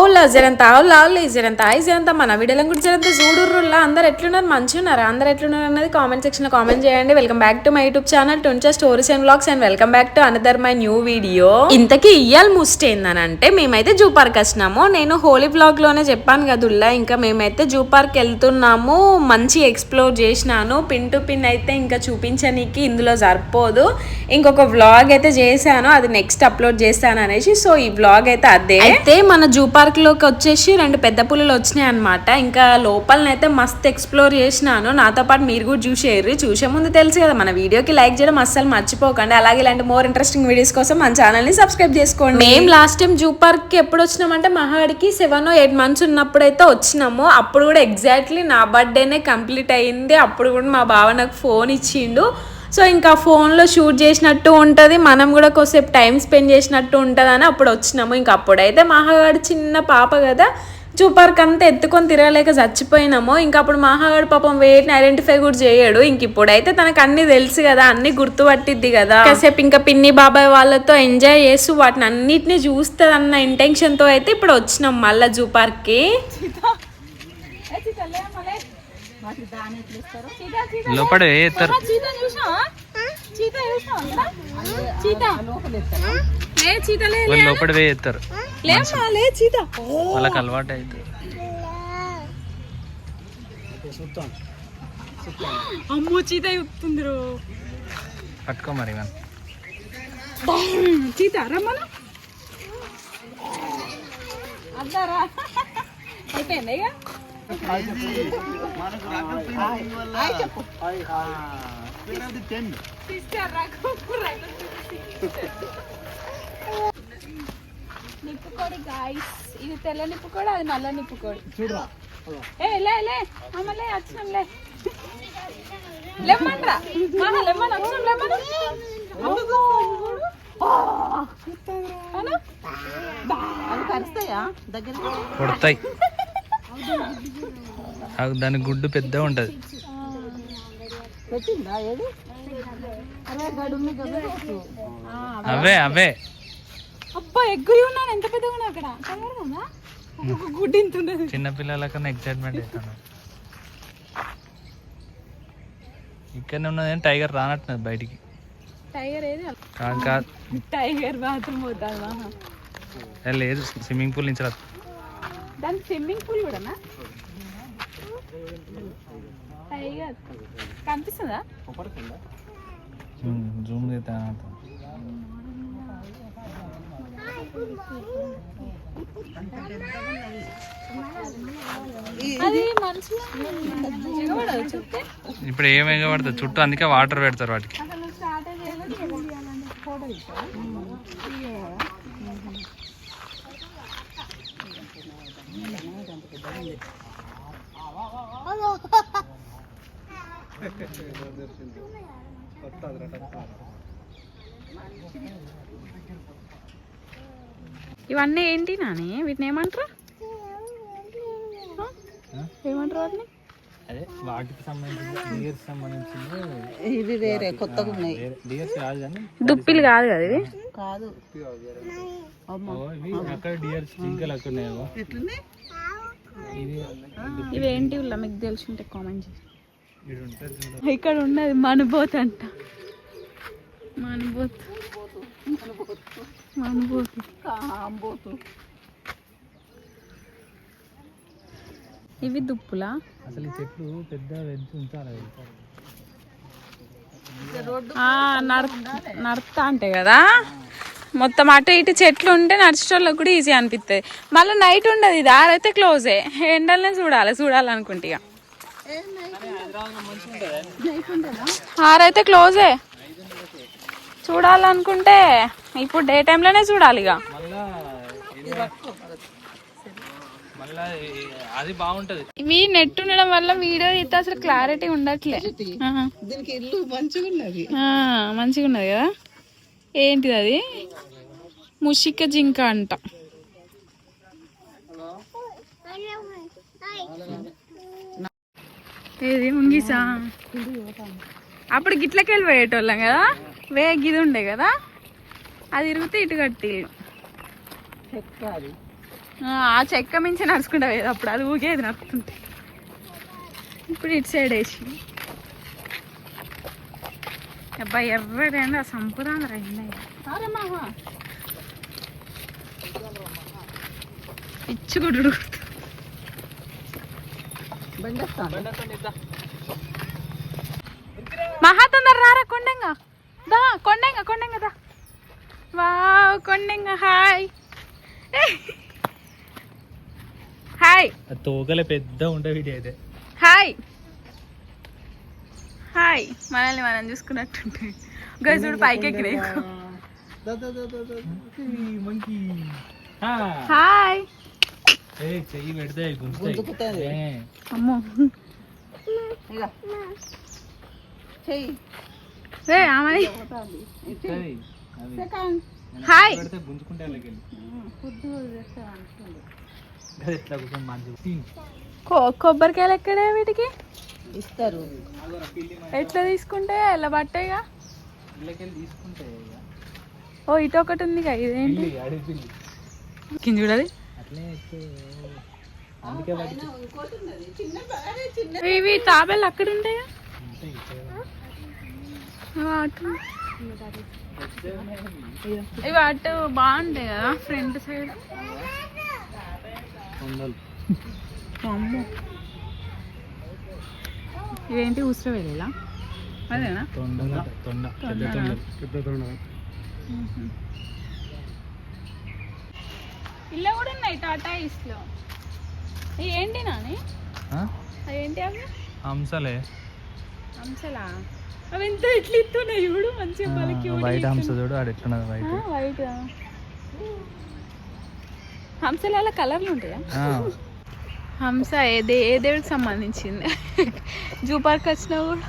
ఓలా జరంతా ఓలా ఓలే జరంతా ఐ జరంతా మన విడలం కూడా జరంతా చూడుర్రుల్లా. అందరు ఎట్లున్నారు? మంచి ఉన్నారు అందరు ఎట్లున్నారు అన్నది కామెంట్ సెక్షన్లో కామెంట్ చేయండి. Welcome back to my YouTube channel టుంచా stories and blogs and welcome back to another my new video ఇంతకీ ఇయ్యాల ముస్ట్ ఏందనంటే మేమైతే జూ పార్క్ వచ్చినాము. నేను హోలీ బ్లాగ్లోనే చెప్పాను ఉల్లా ఇంకా మేమైతే జూ పార్క్ వెళ్తున్నాము. మంచి ఎక్స్ప్లోర్ చేసినాను. పిన్ టు పిన్ అయితే ఇంకా చూపించనీకి ఇందులో సరిపోదు. ఇంకొక వ్లాగ్ అయితే చేశాను. అది నెక్స్ట్ అప్లోడ్ చేస్తాను అనేసి సో ఈ వ్లాగ్ అయితే అదే. అయితే మన జూ పార్క్ లోకి వచ్చేసి రెండు పెద్ద పులులు వచ్చినాయి అనమాట ఇంకా లోపలనైతే మస్త్ ఎక్స్ప్లోర్ చేసినాను. నాతో పాటు మీరు కూడా చూసేయర్రి చూసే ముందు తెలుసు కదా మన వీడియోకి లైక్ చేయడం అస్సలు మర్చిపోకండి. అలాగే ఇలాంటి మోర్ ఇంట్రెస్టింగ్ వీడియోస్ కోసం మన ఛానల్ని సబ్స్క్రైబ్ చేసుకోండి. మేము లాస్ట్ టైం జూ పార్క్కి ఎప్పుడు వచ్చినామంటే మహాడికి సెవెన్ ఎయిట్ మంత్స్ ఉన్నప్పుడు అయితే వచ్చినాము. అప్పుడు కూడా ఎగ్జాక్ట్లీ నా బర్త్డేనే కంప్లీట్ అయ్యింది. అప్పుడు కూడా మా బావ నాకు ఫోన్ ఇచ్చిండు. సో ఇంకా ఫోన్లో షూట్ చేసినట్టు ఉంటుంది మనం కూడా కొద్దిసేపు టైం స్పెండ్ చేసినట్టు ఉంటుంది అని అప్పుడు వచ్చినాము. ఇంకా అప్పుడైతే మహాగాడు చిన్న పాప కదా జూ పార్క్ అంతా ఎత్తుకొని తిరగలేక చచ్చిపోయినాము. ఇంకా అప్పుడు మహాగాడు పాపం వేటిని ఐడెంటిఫై కూడా చేయడు. ఇంక ఇప్పుడైతే తనకు అన్ని తెలుసు కదా అన్ని గుర్తుపట్టిద్ది కదా. కాసేపు ఇంకా పిన్ని బాబాయ్ వాళ్ళతో ఎంజాయ్ చేస్తూ వాటిని అన్నిటిని చూస్తుంది అన్న ఇంటెన్షన్తో అయితే ఇప్పుడు వచ్చినాం మళ్ళీ జూ పార్క్కి. లోపల వేస్తారు చీత చూసినావా? చీత చూసినావా చీత. లే చీత లే వాళ్ళు లోపల వేస్తారు లేమ్మా లే చీత. వాళ్ళకి అలవాటు అవుతుంది అమ్మో చీత చెప్తుంది రో పట్టుకో మరి మనం చీత రమ్మను. అద్దారా? అయిపోయింది నిప్పుకోడి గాయస్ ఇది తెల్ల నిప్పుకోడి అది నల్ల నిప్పుకోడి ఏ లే లే. అమ్మలే వచ్చినాంలే లెమ్మన్రా మహా లెమ్మన్ వచ్చినాం అమ్మో. అను. కొడతాయి అవి దాని గుడ్డు పెద్ద ఉంటది. అవే అవే. అబ్బా ఎగ్గురి ఉన్నాను. ఎంత పెద్దగా ఉన్నా అక్కడ? గుడ్డి ఇంత ఉన్నది. చిన్న పిల్లల కన్నా ఎక్సైట్మెంట్ అవుతాను ఇక్కడనే ఉన్నది టైగర్ రానట్టున్నది బయటికి. టైగర్ ఏది? కాదు టైగర్ బాత్రూమ్ ఏ, లేదు స్విమ్మింగ్ పూల్ నుంచి రా. దాని స్విమ్మింగ్ పూల్ కూడానా టైగర్ కనిపిస్తుందా? జూమ్ చేస్తా ఇప్పుడు ఏం ఎగబడుతుంది చుట్టూ అందుకే వాటర్ పెడతారు వాటికి. అసలు స్టార్ట్ చేయాలంటే ఫోటో ఇవన్నీ ఏంటి నాని? వీటిని ఏమంటారు? ఆ? ఏమంటారు వాటిని? అదే వాటికి సంబంధించిన డియర్స్ సంబంధించింది. ఇవి వేరే కొత్తగా ఉన్నాయి. డియర్స్ కాదు కానీ దుప్పిలు కాదు కదా ఇవి? కాదు. ఓ, ఇవి అక్కడ డియర్స్ జింకలు అక్కడ ఉన్నాయేమో. ఎట్లుంది ఇది ఇవి ఏంటి ఉల్లా? మీకు తెలుసుంటే కామెంట్ చేసి. ఇక్కడ ఉన్నది మనుబోత్ అంట. మనుబోత్. మనుబోత్. అంబోతు ఇవి దుప్పులా? అసలు ఈ చెట్లు పెద్ద ఉంచాలి ఆ, నడ నడుస్తా అంటే కదా? మొత్తం అటు ఇటు చెట్లు ఉంటే నడిచేటోళ్ళకి కూడా ఈజీ అనిపిస్తుంది మళ్ళీ నైట్ ఉండదు ఇది. ఆరైతే క్లోజే ఎండలనే చూడాలి చూడాలనుకుంటే ఇక. ఆరైతే క్లోజే. చూడాలనుకుంటే ఇప్పుడు డే టైంలోనే చూడాలి ఇక. అది బాగుంటది ఇవి నెట్ ఉండడం వల్ల వీడియో అయితే అసలు క్లారిటీ ఉండట్లే. దీనికి ఇల్లు మంచిగా ఉన్నది మంచిగా ఉన్నది కదా? ఏంటిది అది? ముషిక జింక అంట. ఏది ముంగిసా. అప్పుడు గిట్లకెళ్ళి పోయేటోళ్ళం కదా? వే గిది ఉండే కదా? అది ఇరిగితే ఇటు కట్టి ఆ చెక్క మించి నడుచుకుంటా పోయేది అప్పుడు. అది ఊగేది నడుపుతుంటే ఇప్పుడు ఇటు సైడ్ వేసి. అబ్బాయి ఆ సంపుదాం పిచ్చుగుడు బండేస్తాను మహా తొందర రారా కొండంగా దా కొండంగా కొండంగా దా వావ్ కొండంగా హాయ్ హాయ్ తోకలే పెద్ద ఉండే వీడియో అయితే హాయ్ హాయ్ మనల్ని మనం చూసుకున్నట్టుంటే గజుడు పైకి మంకీ హాయ్ చెయ్యి పెడితే అమ్మో. ఇక చెయ్యి. హాయ్. కొబ్బరికాయలు ఎక్కడే వీటికి? ఇస్తారు. ఎట్లా తీసుకుంటే? ఎలా పట్టాయిగా. ఓ ఇటు ఒకటి ఉంది కదా ఇదేంటి చూడాలి. అట్లే అందుకే ఇవి తాబేలు అక్కడ ఉంటాయా. ఇవి అటు బాగుంటాయి కదా ఫ్రంట్ సైడ్. అమ్మో. ఇవేంటి ఉసిరి వెళ్ళా అదేనా? తొండ తొండ తొండ. ఇలా కూడా ఉన్నాయి టాటా ఈస్ట్లో ఏంటి నాని? ఏంటి అవి? హంసలే. హంసలా? అవి ఎంత ఇట్లా ఇస్తున్నాయి చూడు మంచిగా వాళ్ళకి వైట్ హంస చూడు ఆడ ఎట్లున్నది వైట్. వైట్? హంసల కలర్లు ఉంటాయా? హంస ఏ దే ఏ దేవుడికి సంబంధించింది? జూ పార్క్ వచ్చినా కూడా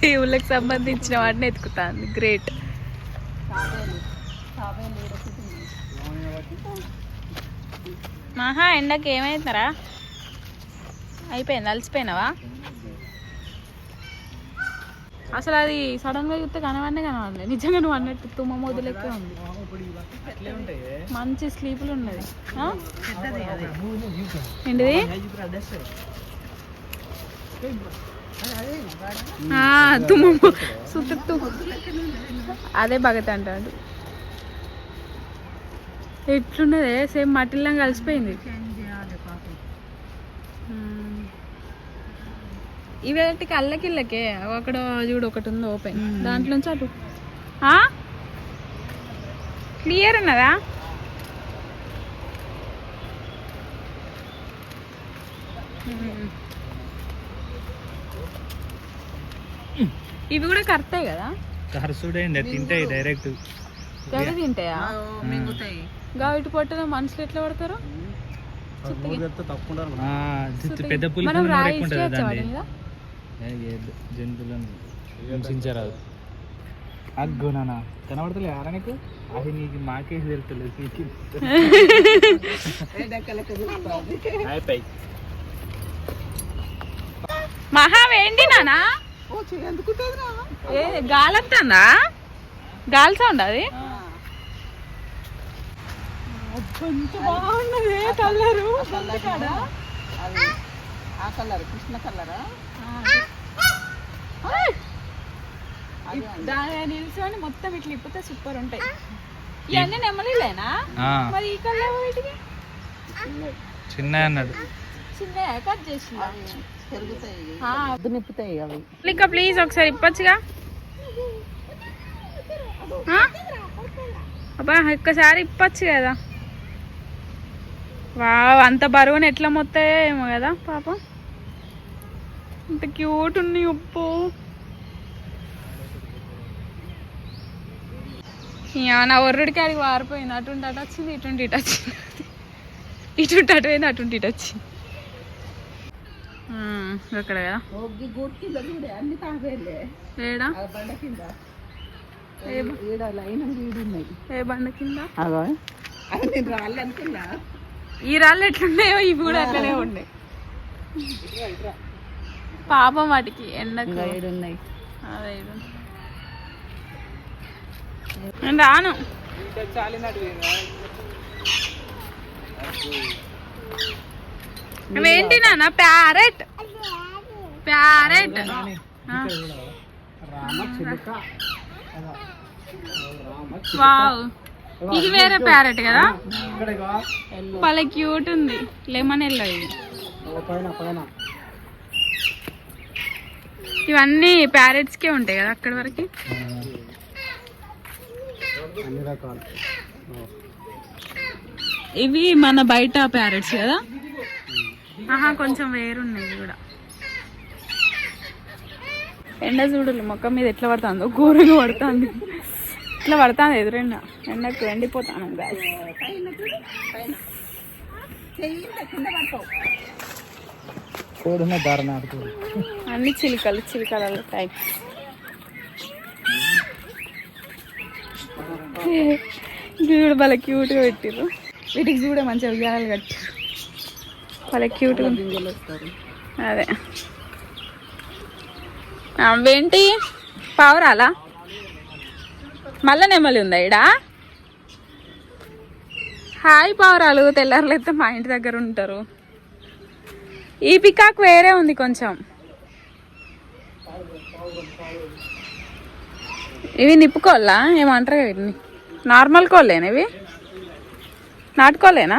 దేవుళ్ళకి సంబంధించిన వాటిని ఎత్తుకుతాంది. గ్రేట్ మహా ఎండకి ఏమైతున్నారా అయిపోయింది అలసిపోయినావా? అసలు అది సడన్గా చూస్తే కనవన్నే కనవడలేదు నిజంగా నువ్వు అన్నట్టు తుమ్మ మొదలెక్కే ఉంది. మంచి స్లీపులు ఉన్నది. ఏంటిది? తుమ్మ సుత్తు తుమ్మ అదే భగత్ అంటాడు. ఎట్లున్నదే సేమ్ మట్టిలో కలిసిపోయింది. ఇవేటి కళ్ళకిళ్ళకే అక్కడ చూడు ఒకటి ఉంది ఓపెన్. దాంట్లో నుంచి అటు. క్లియర్ ఉన్నదా. ఇవి కూడా కరెక్టే కదా? కరసుడేండి తింటాయి డైరెక్ట్. తింటాయా? మింగుతాయి. గావిటి పొట్టిన మనుషులు ఎట్లా పడతారు? పెద్ద పులి మనం రాయి. జంతువులను హింసించరాదు. కనబడతలే ఆరా నీకు? అది నీకు మాకేసి తెలుస్తలేదు నీకు అయిపోయి మహా వేండి నానా ఓ చెయ్యి ఎందుకుంటుంది రా ఏ గాలి వస్తుందా గాలి సౌండ్ అది? బాగున్నది కలరు? అది ఆ కలర్ కృష్ణ కలరా? దాని నిల్చొని మొత్తం ఇట్లా ఇప్పితే సూపర్ ఉంటాయి. ఇవన్నీ నెమ్మలిలేనా మరి ఈ కలర్ వీటికి చిన్న అన్నాడు. చిన్న కట్ చేసి నిప్పుతాయి అవి. ఇంకా ప్లీజ్ ఒకసారి ఇప్పచ్చుగా? అబ్బా ఒక్కసారి ఇప్పచ్చు కదా. వావ్ అంత బరువుని ఎట్లా మొత్తాయో ఏమో కదా పాపం. ఇంత క్యూట్ ఉన్నాయి ఉప్పు. నా ఒర్రుడికి అడిగి వారిపోయింది. అటుంటి అటు వచ్చింది ఇటుంటి ఇటు వచ్చింది ఇటుంటి అటు పోయింది అటుంటి ఇటు వచ్చింది ఆ, అక్కడ కదా. ఏడా ఏ బండ కింద? ఈ రాళ్ళు ఎట్లున్నాయో ఇవి కూడా అట్లనే ఉన్నాయి. పాపం వాటికి ఎండకు ఉన్నాయి. నేను రాను. అవేంటి నాన్న? ప్యారెట్. ప్యారెట్. వావ్. ఇది వేరే ప్యారెట్ కదా? భలే క్యూట్ ఉంది. లెమన్ ఎల్లో ఇది. ఇవన్నీ ప్యారెట్స్ కే ఉంటాయి కదా అక్కడి వరకు? ఇవి మన బయట ప్యారెట్స్ కదా? ఆహా కొంచెం వేరున్నాయి కూడా. ఎండ చూడలు మొక్క మీద ఎట్లా పడుతుందో ఘోరంగా పడుతుంది. ఇట్లా పడుతుంది ఎదురెండ ఎండకు ఎండిపోతాను అన్ని చిలుకలు చిలుకల టైప్స్ చూడు భలే క్యూట్గా పెట్టిర్రు. వీటికి చూడే మంచిగా ఉయ్యాలు కట్టారు భలే క్యూట్గా అదే. అవేంటి? పావురాలా? మళ్ళా నెమలి ఉందా ఇడా హాయ్ పావురాలు తెల్లారులైతే మా ఇంటి దగ్గర ఉంటారు. ఈ పికాక్ వేరే ఉంది కొంచెం. ఇవి నిప్పుకోళ్ళా? ఏమంటారు వీటిని నార్మల్ కోళ్ళేనా ఇవి? నాటుకోలేనా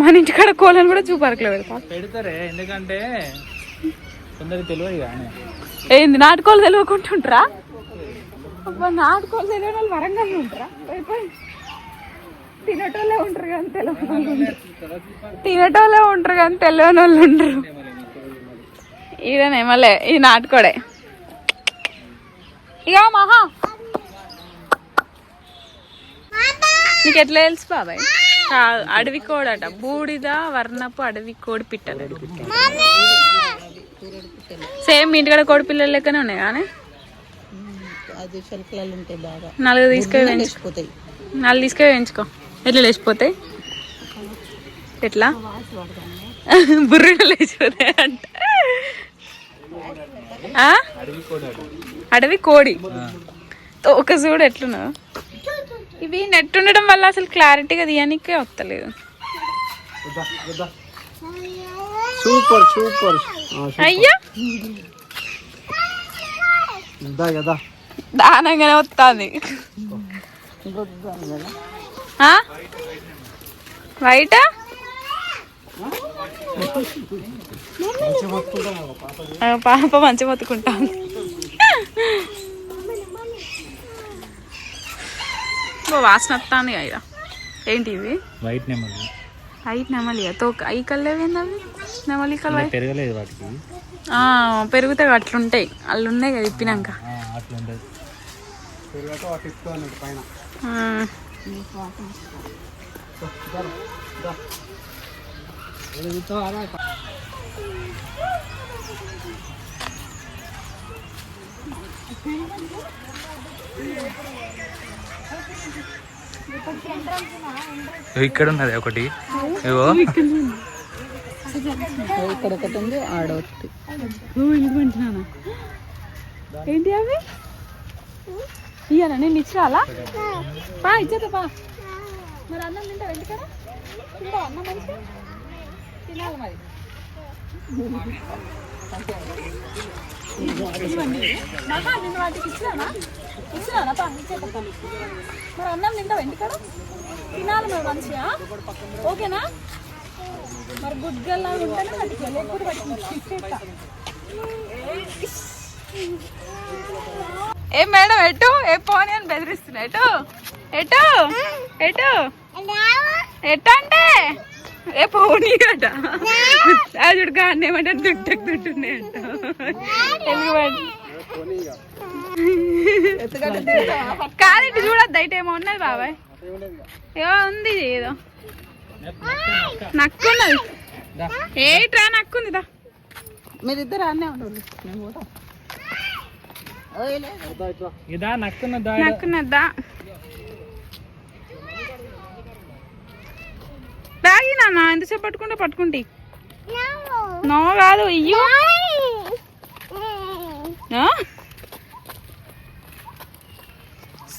మన ఇంటికాడ కోళ్ళని కూడా చూపరకలే పెడతా పెడతారే ఎందుకంటే కొందరికి తెలియదు కానీ. ఏంది నాటుకోళ్ళు తెలియకుంటుంటారా? తెలియని వాళ్ళు వరంగల్ ఉంటారా? తినేటోళ్ళే ఉంటారు కానీ తెలియని వాళ్ళు ఉండరు. తినేటోళ్ళే ఉంటారు కానీ తెలియని వాళ్ళు ఉండరు. ఇదేనేమలే ఇది నాటుకోడే. ఇక మహా. నీకు ఎట్లా తెలుసు బాబాయ్? అడవి కోడట. బూడిద వర్ణపు అడవి కోడి పిట్టలు. సేమ్ ఇంటికాడ కోడి పిల్లలు లెక్కనే ఉన్నాయి కానీ. అది శల్కలాలు ఉంటాయి బాగా. నాలుగు తీసుకొని నాలుగు తీసుకొని పెంచుకో. ఎట్లా లేచిపోతాయి? ఎట్లా? బుర్రగా లేచిపోతాయి అంట. ఆ? అడవి కోడి. ఒక చూడు ఎట్లున్నదో. ఇవి నెట్ ఉండడం వల్ల అసలు క్లారిటీగా తీయనికే వస్తలేదు. సూపర్ సూపర్ అయ్యా! కదా దానంగానే వస్తుంది బయట? పాప మంచి మొత్తుకుంటాను వాసన వస్తుంది ఇక ఏంటి ఇవి? వైట్ నెమలి. ఐదు నెమలి తోక ఐ కల్లేవేంది అవి? నెమలి కల్ పెరగలేదు వాటికి. పెరుగుతాయి అట్లుంటాయి. అల్లు ఉన్నాయి కదా ఇప్పినాక. అట్లా ఉండదు ఆ. ఇక్కడ ఉన్నది ఒకటి. ఇగో. ఇక్కడ ఒకటి ఉంది ఆడ ఒకటి ఓ, ఇవ్వమంటున్నానా? ఏంటి అవి? ఇయ్యాల నేను ఇచ్చిరాలా? పా ఇచ్చేదా పా. మరి అన్నం తింటా ఎందుకరా కదా అన్నం మంచిగా? తినాలి మరి. ఇవ్వండి. నిన్ను వాటికి ఇచ్చినానా? ఇచ్చినానా? పా ఇచ్చేదా మరి అన్నం తింటావు ఎందుకరా తినాలి మరి మంచిగా. ఓకేనా? మరి గుడ్గల్లా ఉంటేనే వాటికి లేకపోతే వాటికి ఇచ్చేస్తా ఏ మేడం ఎటు? ఏ పోనీ అని బెదిరిస్తున్నా. ఎటు? ఎటు? ఎటు? ఎట్ట అంటే ఏ పోనీ అట. అదుడు కానీ ఏమంటే దుట్టకు దుట్టున్నాయి అంట. కాదు ఇటు చూడద్దు అయితే ఏమో ఉన్నది బాబాయ్. ఏమో ఉంది ఏదో. నక్కున్నది. ఏట్రా నక్కుంది దా. మీరిద్దరు అన్నే ఉండండి మేము కూడా ఇదా నక్కున్నదా నక్కున్నదా బ్యాగి నాన్న ఎంతసేపు పట్టుకుంటే పట్టుకుంటే. నో కాదు ఇయ్యో.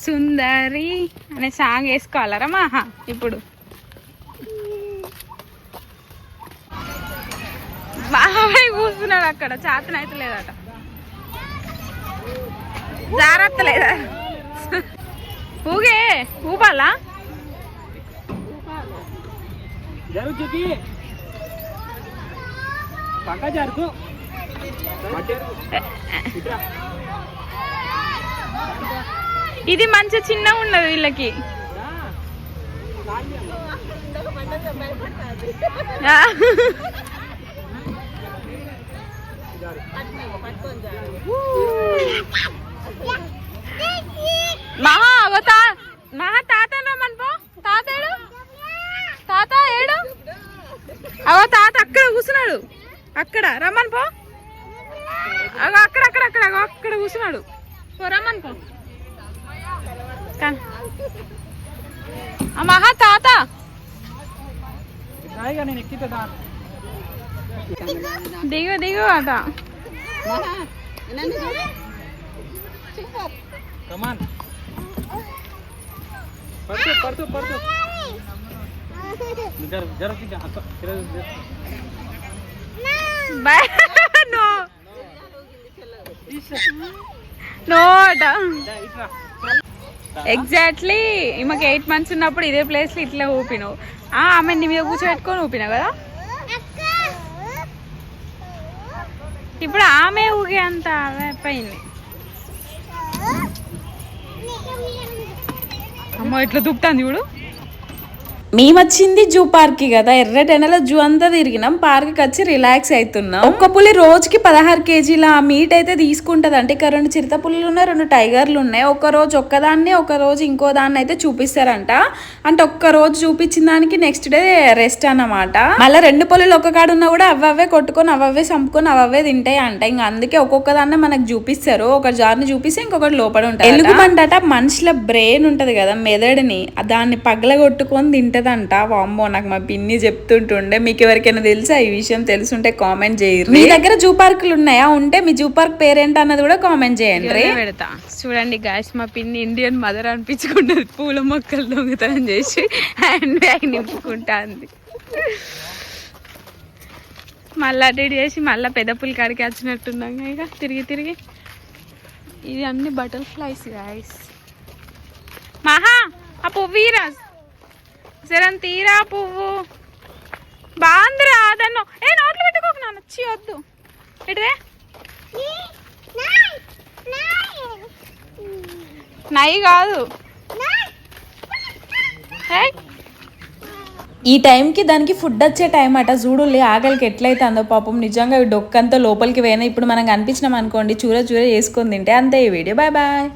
సుందరి అనే సాంగ్ వేసుకోవాలరా మాహా ఇప్పుడు. బాబాయ్ కూర్చున్నాడు అక్కడ చేతనైతే అయితే లేదట జాగ్రత్త లేదా ఊగే ఊపాలా? ఇది మంచి చిన్న ఉన్నది వీళ్ళకి. మహా అగో తా మహా తాత రమ్మని పో. తాత ఏడు? తాత ఏడు? అగో తాత అక్కడ కూర్చున్నాడు. అక్కడ రమ్మని పో. అగో అక్కడ అక్కడ అక్కడ అగో అక్కడ కూర్చున్నాడు. పో రమ్మని పో. మహా తాత. దిగు దిగు అట మహా, నన్ను చూడు. సూపర్. కమాన్ పడుతూ పడుతూ పడుతూ జర జర బై నో. ఎగ్జాక్ట్లీ ఈమెకి ఎయిట్ మంత్స్ ఉన్నప్పుడు ఇదే ప్లేస్లో ఇట్లా ఊపినావు. ఆ, ఆమె నీ మీద కూర్చోబెట్టుకొని ఊపినావు కదా? ఇప్పుడు ఆమె ఊగే అంత అయిపోయింది అమ్మ ఇట్లా దుక్కుతాంది చూడు మేము వచ్చింది జూ పార్క్కి కదా. ఎర్రటెనలో జూ అంతా తిరిగినాం. పార్క్కి వచ్చి రిలాక్స్ అవుతున్నాం ఒక్క పులి రోజుకి పదహారు కేజీల మీట్ అయితే తీసుకుంటది అంటే ఇక్కడ రెండు చిరుత పులులు ఉన్నాయి రెండు టైగర్లు ఉన్నాయి. ఒక రోజు ఒక్కదాన్ని ఒక రోజు ఇంకో దాన్ని అయితే చూపిస్తారంట. అంటే ఒక్క రోజు చూపించిన దానికి నెక్స్ట్ డే రెస్ట్ అన్నమాట. మళ్ళీ రెండు పులులు ఒక కాడ ఉన్నా కూడా అవవే కొట్టుకొని అవ్వే చంపుకొని అవ్వే తింటాయి అంట ఇంకా అందుకే ఒక్కొక్క దాన్ని మనకు చూపిస్తారు. ఒక జార్ని చూపిస్తే ఇంకొకటి లోపల ఉంటాయి ఎలుగుబంటట మనుషుల బ్రెయిన్ ఉంటది కదా మెదడుని. దాన్ని పగలగొట్టుకొని తింటదంట వామ్మో నాకు మా పిన్ని చెప్తుంటుండే. మీకు ఎవరికైనా తెలుసా ఈ విషయం? తెలుసుంటే కామెంట్ చేయరు మీ దగ్గర జూ పార్కులు ఉన్నాయా? ఉంటే మీ జూ పార్క్ పేరేంటి అన్నది కూడా కామెంట్ చేయండి. పెడతా. చూడండి గాయస్ మా పిన్ని ఇండియన్ మదర్ అనిపించుకుంటది పూల మొక్కలు దొంగతనం చేసి హ్యాండ్ బ్యాగ్ నింపుకుంటా అంది. మళ్ళీ అటు ఇటు చేసి మళ్ళీ పెద్ద పులి కాడికి వచ్చినట్టున్నాం ఇక. తిరిగి తిరిగి. ఇది అన్ని బటర్ఫ్లైస్ గాయస్ మహా! ఆ పువ్వు ఈరా జరం తీరా పువ్వు. బాగుందిరా దాన్ని ఏ నోట్లు పెట్టుకోకు నాన్న. వచ్చి వద్దు. ఇటుదే నై కాదు. ఈ టైంకి దానికి ఫుడ్ వచ్చే టైం అట. చూడులే ఆకలికి ఎట్లయితే అందో పాపం. నిజంగా డొక్కంతా లోపలికి పోయినా ఇప్పుడు మనం కనిపించినాం అనుకోండి చూర చూర చేసుకొని తింటే అంతే ఈ వీడియో. Bye bye.